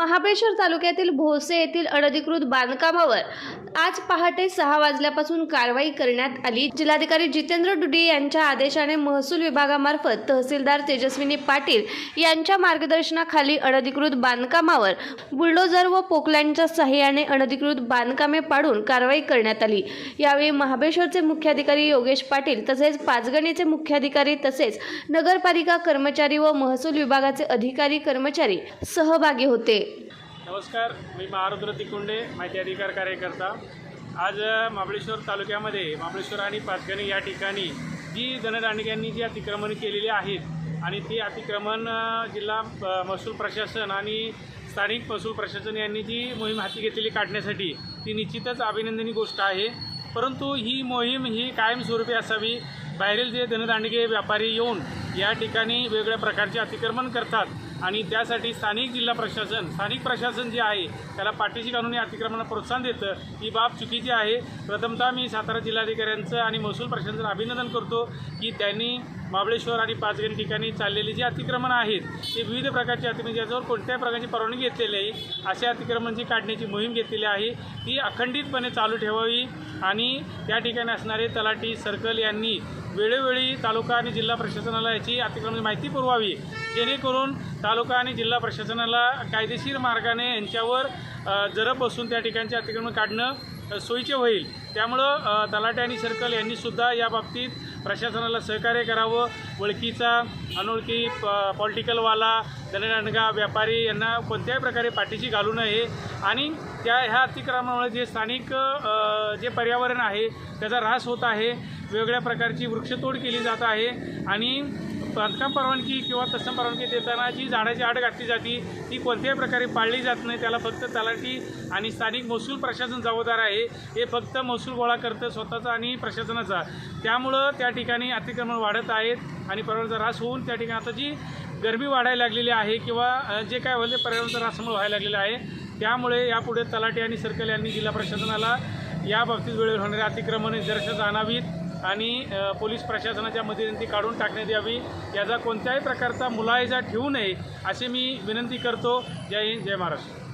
महाबळेश्वर तालुक्यातील भोसे येथील अनधिकृत बांधकामावर आज पहाटे सहा वाजल्यापासून कारवाई करण्यात आली. जिल्हाधिकारी जितेंद्र डुडी यांच्या आदेशाने महसूल विभागामार्फत तहसीलदार तेजस्विनी पाटील यांच्या मार्गदर्शनाखाली अनधिकृत बांधकामावर बुलडोझर व पोकलँडच्या सहाय्याने अनधिकृत बांधकामे पाडून कारवाई करण्यात आली. यावेळी महाबळेश्वरचे मुख्याधिकारी योगेश पाटील तसेच पाचगणीचे मुख्याधिकारी तसेच नगरपालिका कर्मचारी व महसूल विभागाचे अधिकारी कर्मचारी सहभागी होते. नमस्कार मी महारुद्र तिकुंडे माहिती अधिकार कार्यकर्ता. आज महाबळेश्वर तालुक्यामध्ये महाबळेश्वर आणि पाचगणी या ठिकाणी जी धनदांडग्यांनी जी अतिक्रमण केलेली आहेत आणि ती अतिक्रमण जिल्हा महसूल प्रशासन आणि स्थानिक महसूल प्रशासन यांनी जी मोहीम हाती घेतलेली काढण्यासाठी ती निश्चितच अभिनंदनी गोष्ट आहे. परंतु ही मोहीम ही कायमस्वरूपी असावी. बाहेरील जे धनदांडगे व्यापारी येऊन या ठिकाणी वेगवेगळ्या प्रकारचे अतिक्रमण करतात आणि त्यासाठी स्थानिक जिल्हा प्रशासन स्थानिक प्रशासन जे आहे त्याला पाठीशी घालून या अतिक्रमणाला प्रोत्साहन देतं. ही बाब चुकीची आहे. प्रथमतः मी सातारा जिल्हाधिकाऱ्यांचं आणि महसूल प्रशासनाचं अभिनंदन करतो की त्यांनी महाबळेश्वर आणि पाचगणी ठिकाणी चाललेली जी अतिक्रमणं आहेत ते विविध प्रकारचे अतिक्रमण म्हणजे ज्याच्यावर कोणत्याही प्रकारची परवानगी घेतलेली आहे अशा जी काढण्याची मोहीम घेतलेली आहे. ती अखंडितपणे चालू ठेवावी आणि त्या ठिकाणी असणारे तलाठी सर्कल यांनी वेळोवेळी तालुका आणि जिल्हा प्रशासनाला याची अतिक्रमण माहिती पुरवावी. जेणेकरून तालुका आणि जिल्हा प्रशासनाला कायदेशीर मार्गाने यांच्यावर जरब बसून त्या ठिकाणचे अतिक्रमण काढणं सोयीचे होईल. त्यामुळं तलाटे आणि सर्कल यांनीसुद्धा या बाबतीत प्रशासनाला सहकार्य करावं. ओळखीचा अनोळखी प पॉलिटिकलवाला दणदणगा व्यापारी यांना कोणत्याही प्रकारे पाठीशी घालू नये. आणि त्या ह्या अतिक्रमणामुळे जे स्थानिक जे पर्यावरण आहे त्याचा ऱ्हास होत आहे. वेगवेगळ्या प्रकारची वृक्षतोड केली जात आहे. आणि बांधकाम परवानगी किंवा तत्सम परवानगी देताना जी झाडाची आड घातली जाते ती कोणत्याही प्रकारे पाळली जात नाही त्याला फक्त तलाठी आणि स्थानिक महसूल प्रशासन जबाबदार आहे. हे फक्त महसूल गोळा करतं स्वतःचा आणि प्रशासनाचा. त्यामुळं त्या ठिकाणी अतिक्रमण वाढत आहेत आणि पर्यावरणाचा ऱ्हास होऊन त्या ठिकाणी आता जी गरमी वाढायला लागलेली आहे किंवा जे काय होईल ते पर्यावरणाचा ऱ्हासमुळे व्हायला लागलेला आहे. त्यामुळे यापुढे तलाठी आणि सर्कल यांनी जिल्हा प्रशासनाला या बाबतीत वेळेवर होणारे अतिक्रमणे निदर्शनास जाणावीत. आणि पोलीस प्रशासनाच्या मदतीने ती काढून टाकण्यात यावी. याचा कोणत्याही प्रकारचा मुलायजा ठेवू नये अशी मी विनंती करतो. जय हिंद जय महाराष्ट्र.